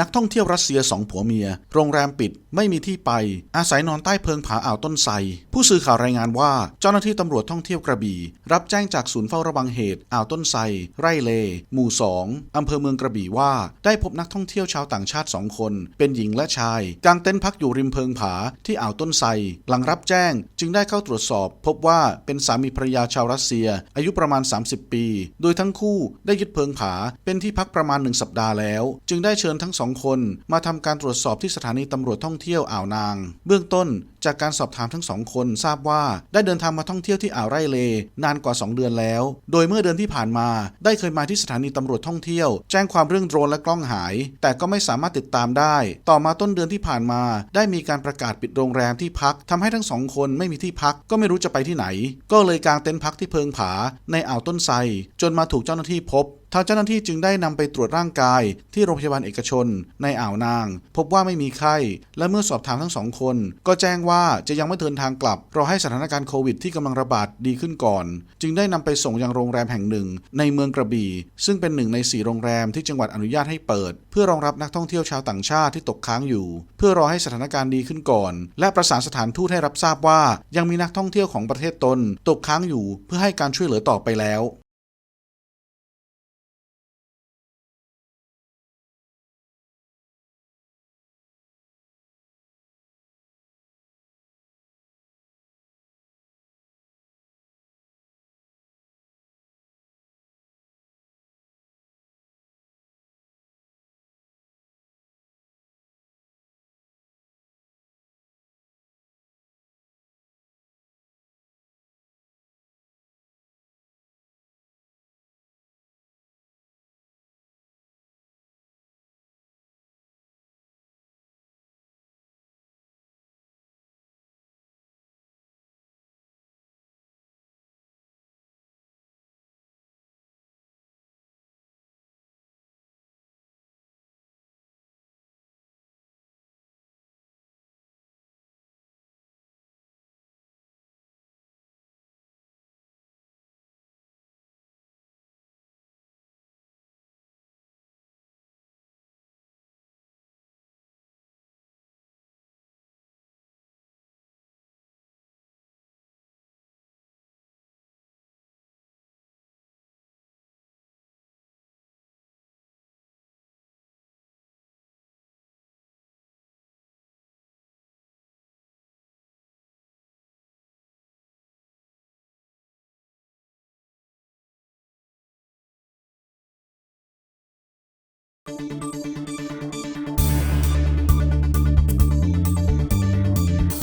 นักท่องเที่ยวรัสเซียสองผัวเมีย โรงแรมปิดไม่มีที่ไป อาศัยนอนใต้เพิงผาอ่าวต้นไทรผู้สื่อข่าวรายงานว่า เจ้าหน้าที่ตำรวจท่องเที่ยวกระบี่ รับแจ้งจากศูนย์เฝ้าระวังเหตุอ่าวต้นไทรไร่เล หมู่ 2 อำเภอเมืองกระบี่ว่า ได้พบนักท่องเที่ยวชาวต่างชาติสองคน เป็นหญิงและชายกางเต็นท์พักอยู่ริมเพิงผาที่อ่าวต้นไทรหลังรับแจ้งจึงได้เข้าตรวจสอบ พบว่าเป็นสามีภรรยาชาวรัสเซีย อายุประมาณ 30 ปี โดยทั้งคู่ได้ยึดเพิงผาเป็นที่พักประมาณหนึ่งสัปดาห์แล้ว จึงได้เชิญทั้งสองคน มาทำการตรวจสอบที่สถานีตำรวจท่องเที่ยวอ่าวนาง เบื้องต้นจากการสอบถามทั้งสองคนทราบว่าได้เดินทางมาท่องเที่ยวที่อ่าวไร่เล นานกว่า 2 เดือนแล้ว โดยเมื่อเดือนที่ผ่านมาได้เคยมาที่สถานีตำรวจท่องเที่ยว แจ้งความเรื่องโดรนและกล้องหาย แต่ก็ไม่สามารถติดตามได้ ต่อมาต้นเดือนที่ผ่านมา ได้มีการประกาศปิดโรงแรมที่พักทำให้ทั้งสองคนไม่มีที่พักก็ไม่รู้จะไปที่ไหน ก็เลยกางเต็นท์พักที่เพิงผาในอ่าวต้นไทรจนมาถูกเจ้าหน้าที่พบ ทางเจ้าหน้าที่จึงได้นำไปตรวจร่างกาย ที่โรงพยาบาลเอกชน ในอ่าวนาง พบว่าไม่มีไข้ และเมื่อสอบถามทั้งสองคน ก็แจ้งว่าจะยังไม่เดินทางกลับรอให้สถานการณ์โควิดที่กำลังระบาดดีขึ้นก่อน จึงได้นำไปส่งยังโรงแรมแห่งหนึ่ง ในเมืองกระบี่ ซึ่งเป็นหนึ่งในสี่โรงแรมที่จังหวัดอนุญาตให้เปิด เพื่อรองรับนักท่องเที่ยวชาวต่างชาติที่ตกค้างอยู่ เพื่อรอให้สถานการณ์ดีขึ้นก่อน และประสานสถานทูตให้รับทราบว่า ยังมีนักท่องเที่ยวของประเทศตน ตกค้างอยู่ เพื่อให้การช่วยเหลือต่อไปแล้ว